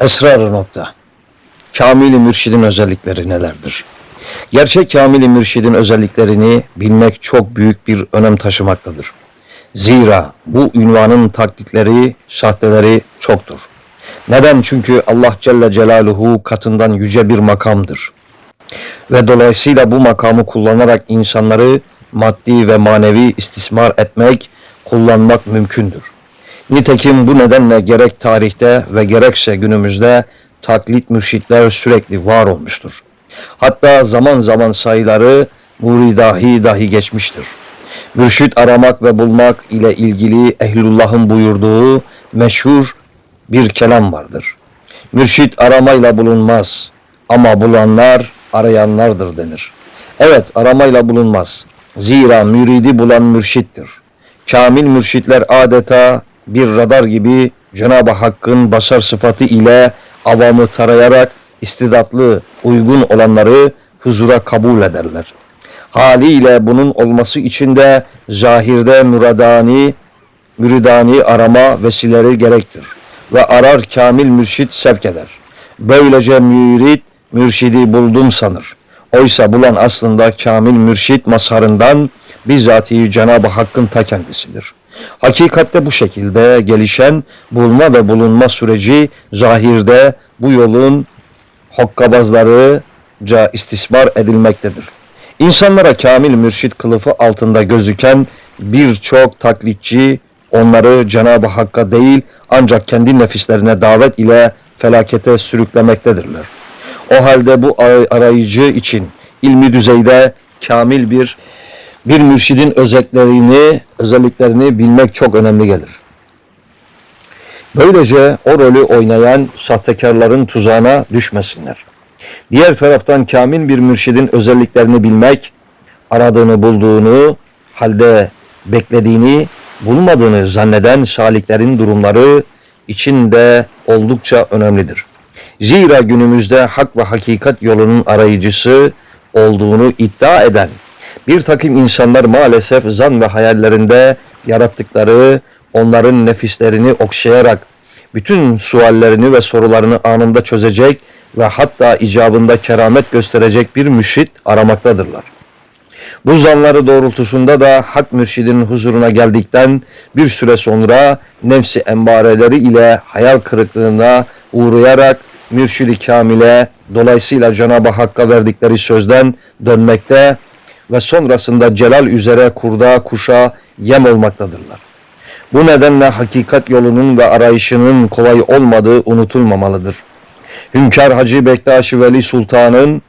Esrar-ı nokta. Kamil-i mürşidin özellikleri nelerdir? Gerçek kamil-i mürşidin özelliklerini bilmek çok büyük bir önem taşımaktadır. Zira bu ünvanın taklitleri, sahteleri çoktur. Neden? Çünkü Allah Celle Celaluhu katından yüce bir makamdır. Ve dolayısıyla bu makamı kullanarak insanları maddi ve manevi istismar etmek, kullanmak mümkündür. Nitekim bu nedenle gerek tarihte ve gerekse günümüzde taklit mürşitler sürekli var olmuştur. Hatta zaman zaman sayıları muridahi dahi geçmiştir. Mürşit aramak ve bulmak ile ilgili Ehlullah'ın buyurduğu meşhur bir kelam vardır. Mürşit aramayla bulunmaz ama bulanlar arayanlardır denir. Evet aramayla bulunmaz. Zira müridi bulan mürşittir. Kamil mürşitler adeta bir radar gibi Cenab-ı Hakk'ın basar sıfatı ile avamı tarayarak istidatlı, uygun olanları huzura kabul ederler. Haliyle bunun olması için de zahirde muradani, müridani arama vesileleri gerektir. Ve arar kamil mürşit sevk eder. Böylece mürit mürşidi buldum sanır. Oysa bulan aslında kamil mürşit mazharından bizzatihi Cenab-ı Hakk'ın ta kendisidir. Hakikatte bu şekilde gelişen bulma ve bulunma süreci zahirde bu yolun hokkabazlarıca istismar edilmektedir. İnsanlara kamil mürşit kılıfı altında gözüken birçok taklitçi onları Cenab-ı Hakk'a değil ancak kendi nefislerine davet ile felakete sürüklemektedirler. O halde bu ar- arayıcı için ilmi düzeyde kamil bir bir mürşidin özelliklerini özelliklerini bilmek çok önemli gelir. Böylece o rolü oynayan sahtekarların tuzağına düşmesinler. Diğer taraftan kamil bir mürşidin özelliklerini bilmek, aradığını bulduğunu, halde beklediğini bulmadığını zanneden saliklerin durumları içinde oldukça önemlidir. Zira günümüzde hak ve hakikat yolunun arayıcısı olduğunu iddia eden bir takım insanlar maalesef zan ve hayallerinde yarattıkları onların nefislerini okşayarak bütün suallerini ve sorularını anında çözecek ve hatta icabında keramet gösterecek bir müşrit aramaktadırlar. Bu zanları doğrultusunda da hak mürşidinin huzuruna geldikten bir süre sonra nefsi embareleri ile hayal kırıklığına uğrayarak mürşidi kamile dolayısıyla Cenab-ı Hakk'a verdikleri sözden dönmekte ve sonrasında celal üzere kurda kuşa yem olmaktadırlar. Bu nedenle hakikat yolunun ve arayışının kolay olmadığı unutulmamalıdır. Hünkar Hacı Bektaşi Veli Sultan'ın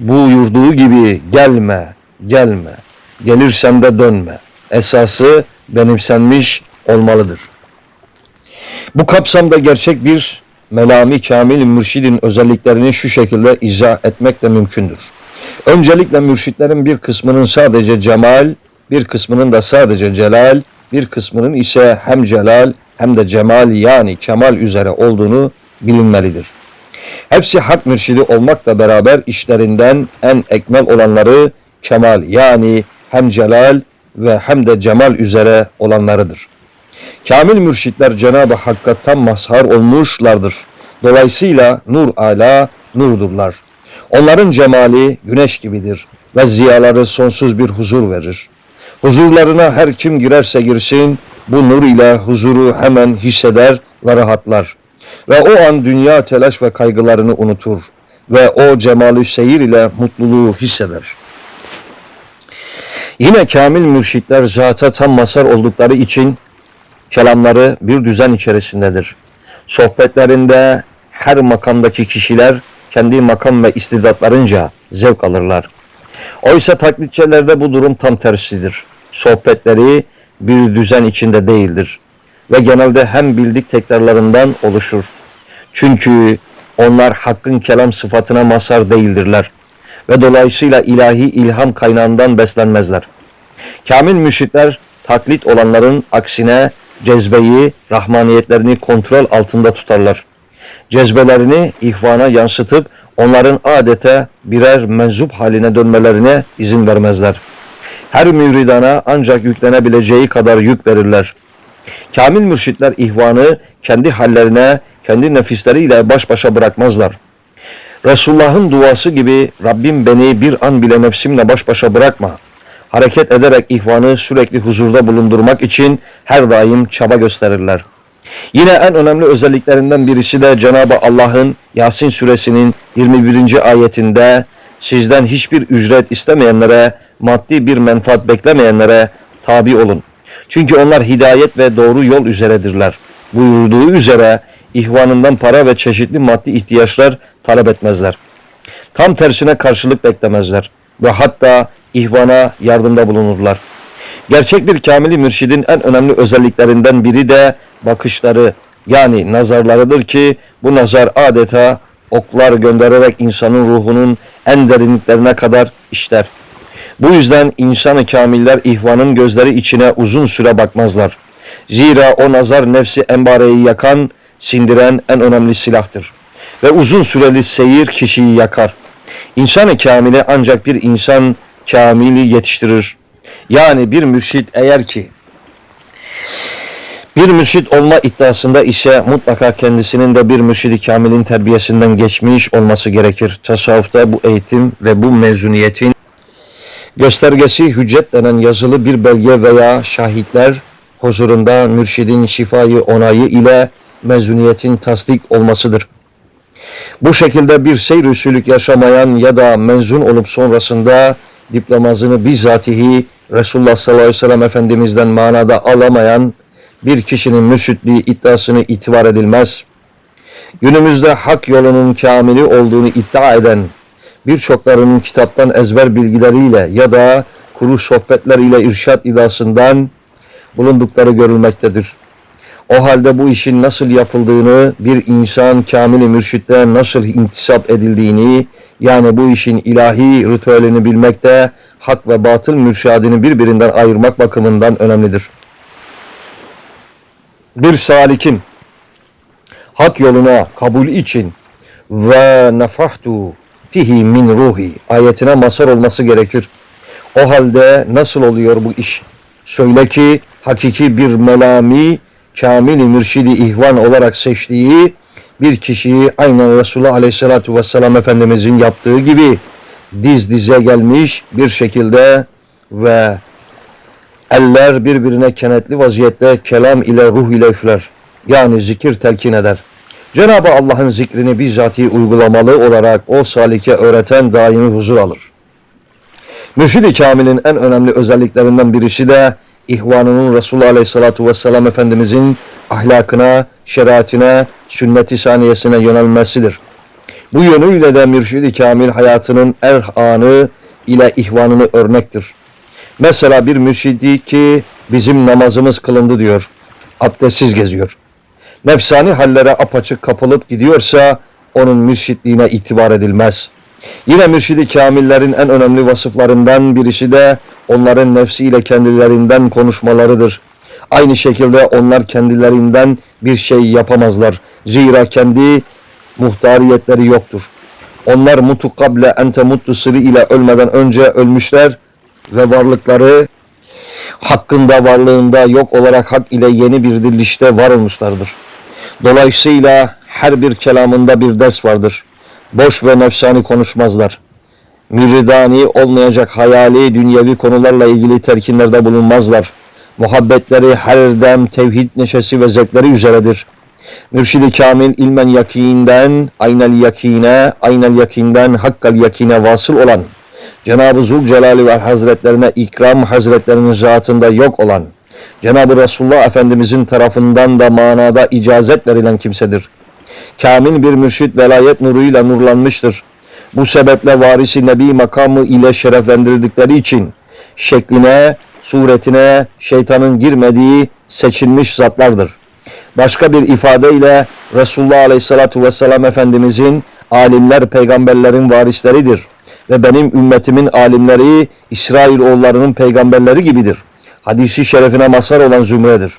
buyurduğu gibi gelme, gelme, gelirsen de dönme. Esası benimsenmiş olmalıdır. Bu kapsamda gerçek bir melami kamil mürşidin özelliklerini şu şekilde izah etmek de mümkündür. Öncelikle mürşitlerin bir kısmının sadece cemal, bir kısmının da sadece celal, bir kısmının ise hem celal hem de cemal yani kemal üzere olduğunu bilinmelidir. Hepsi hak mürşidi olmakla beraber işlerinden en ekmel olanları kemal yani hem celal ve hem de cemal üzere olanlarıdır. Kamil mürşitler Cenab-ı Hakk'a tam mazhar olmuşlardır. Dolayısıyla nur ala nurdurlar. Onların cemali güneş gibidir ve ziyaları sonsuz bir huzur verir. Huzurlarına her kim girerse girsin bu nur ile huzuru hemen hisseder ve rahatlar. Ve o an dünya telaş ve kaygılarını unutur ve o cemali seyir ile mutluluğu hisseder. Yine kamil mürşitler zata tam masar oldukları için kelamları bir düzen içerisindedir. Sohbetlerinde her makamdaki kişiler kendi makam ve istidatlarınca zevk alırlar. Oysa taklitçilerde bu durum tam tersidir. Sohbetleri bir düzen içinde değildir ve genelde hem bildik tekrarlarından oluşur. Çünkü onlar hakkın kelam sıfatına mazhar değildirler ve dolayısıyla ilahi ilham kaynağından beslenmezler. Kamil müşrikler taklit olanların aksine cezbeyi, rahmaniyetlerini kontrol altında tutarlar. Cezbelerini ihvana yansıtıp onların adete birer menzup haline dönmelerine izin vermezler. Her müridana ancak yüklenebileceği kadar yük verirler. Kamil mürşitler ihvanı kendi hallerine, kendi nefisleriyle baş başa bırakmazlar. Resulullah'ın duası gibi Rabbim beni bir an bile nefsimle baş başa bırakma. Hareket ederek ihvanı sürekli huzurda bulundurmak için her daim çaba gösterirler. Yine en önemli özelliklerinden birisi de Cenab-ı Allah'ın Yasin suresinin 21. ayetinde sizden hiçbir ücret istemeyenlere, maddi bir menfaat beklemeyenlere tabi olun. Çünkü onlar hidayet ve doğru yol üzeredirler. Buyurduğu üzere ihvanından para ve çeşitli maddi ihtiyaçlar talep etmezler. Tam tersine karşılık beklemezler ve hatta ihvana yardımda bulunurlar. Gerçek bir kamili mürşidin en önemli özelliklerinden biri de bakışları yani nazarlarıdır ki bu nazar adeta oklar göndererek insanın ruhunun en derinliklerine kadar işler. Bu yüzden insan-ı kamiller ihvanın gözleri içine uzun süre bakmazlar. Zira o nazar nefsi embareyi yakan, sindiren en önemli silahtır. Ve uzun süreli seyir kişiyi yakar. İnsan-ı kamile ancak bir insan kamili yetiştirir. Yani bir mürşit eğer ki bir mürşit olma iddiasında ise mutlaka kendisinin de bir mürşidi kamilin terbiyesinden geçmiş olması gerekir. Tasavvufta bu eğitim ve bu mezuniyetin göstergesi hüccet denen yazılı bir belge veya şahitler huzurunda mürşidin şifayı onayı ile mezuniyetin tasdik olmasıdır. Bu şekilde bir seyr yaşamayan ya da mezun olup sonrasında diplomasını bizzatihi Resulullah sallallahu aleyhi ve sellem Efendimiz'den manada alamayan bir kişinin mürşitliği iddiasını itibar edilmez. Günümüzde hak yolunun kamili olduğunu iddia eden birçoklarının kitaptan ezber bilgileriyle ya da kuru sohbetler ile irşat iddiasından bulundukları görülmektedir. O halde bu işin nasıl yapıldığını, bir insan kamili mürşitte nasıl intisap edildiğini, yani bu işin ilahi ritüelini bilmekte, hak ve batıl mürşadini birbirinden ayırmak bakımından önemlidir. Bir salikin hak yoluna kabul için ve nefahtu fihi min ruhi ayetine mazhar olması gerekir. O halde nasıl oluyor bu iş? Söyle ki hakiki bir melami kamil mürşidi ihvan olarak seçtiği bir kişiyi aynen Resulullah Aleyhisselatü Vesselam Efendimizin yaptığı gibi diz dize gelmiş bir şekilde ve eller birbirine kenetli vaziyette kelam ile ruh ile üfler. Yani zikir telkin eder. Cenab-ı Allah'ın zikrini bizzati uygulamalı olarak o salike öğreten daimi huzur alır. Mürşid-i Kamil'in en önemli özelliklerinden birisi de ihvanının Resulullah Aleyhisselatü Vesselam Efendimizin ahlakına, şeriatine, sünnet-i saniyesine yönelmesidir. Bu yönüyle de Mürşid-i Kamil hayatının er anı ile ihvanını örnektir. Mesela bir mürşidi ki bizim namazımız kılındı diyor. Abdestsiz geziyor. Nefsani hallere apaçık kapılıp gidiyorsa onun mürşitliğine itibar edilmez. Yine mürşidi kamillerin en önemli vasıflarından birisi de onların nefsiyle kendilerinden konuşmalarıdır. Aynı şekilde onlar kendilerinden bir şey yapamazlar. Zira kendi muhtariyetleri yoktur. Onlar mutu kable ente mutlu sırrı ile ölmeden önce ölmüşler ve varlıkları hakkında varlığında yok olarak hak ile yeni bir dirilişte var olmuşlardır. Dolayısıyla her bir kelamında bir ders vardır. Boş ve nefsani konuşmazlar. Müridani olmayacak hayali dünyevi konularla ilgili terkinlerde bulunmazlar. Muhabbetleri her dem tevhid neşesi ve zevkleri üzeredir. Mürşidi Kamil ilmen yakinden, aynel yakine, aynel yakinden hakkal yakine vasıl olan, Cenab-ı Zülcelali ve Hazretlerine ikram Hazretlerinin zatında yok olan, Cenab-ı Resulullah Efendimizin tarafından da manada icazet verilen kimsedir. Kamil bir mürşit velayet nuruyla nurlanmıştır. Bu sebeple varisi Nebi makamı ile şereflendirdikleri için şekline, suretine şeytanın girmediği seçilmiş zatlardır. Başka bir ifadeyle Resulullah Aleyhisselatü Vesselam Efendimizin alimler peygamberlerin varisleridir ve benim ümmetimin alimleri İsrail oğullarının peygamberleri gibidir. Hadisi şerefine mazhar olan zümredir.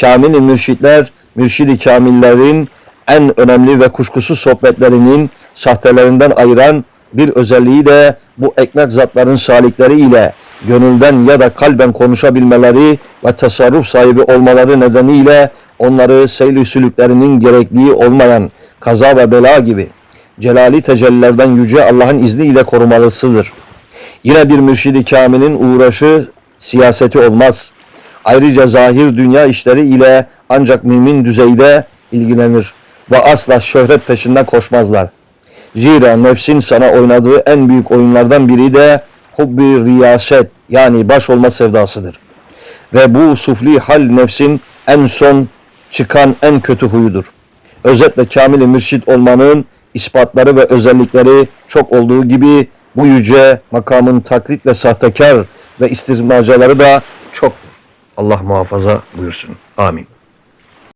Kamil mürşitler, mürşidi kamillerin en önemli ve kuşkusuz sohbetlerinin sahtelerinden ayıran bir özelliği de bu ekmek zatların salikleri ile gönülden ya da kalben konuşabilmeleri ve tasarruf sahibi olmaları nedeniyle onları seyli sülüklerinin gerekliği olmayan kaza ve bela gibi celali tecellilerden yüce Allah'ın izniyle korumalısıdır. Yine bir mürşidi kamilin uğraşı siyaseti olmaz. Ayrıca zahir dünya işleri ile ancak mümin düzeyde ilgilenir ve asla şöhret peşinden koşmazlar. Zira nefsin sana oynadığı en büyük oyunlardan biri de hubbi riyaset yani baş olma sevdasıdır. Ve bu sufli hal nefsin en son çıkan en kötü huyudur. Özetle kamil mürşit olmanın ispatları ve özellikleri çok olduğu gibi bu yüce makamın taklit ve sahtekar ve istismarcıları da çok. Allah muhafaza buyursun. Amin.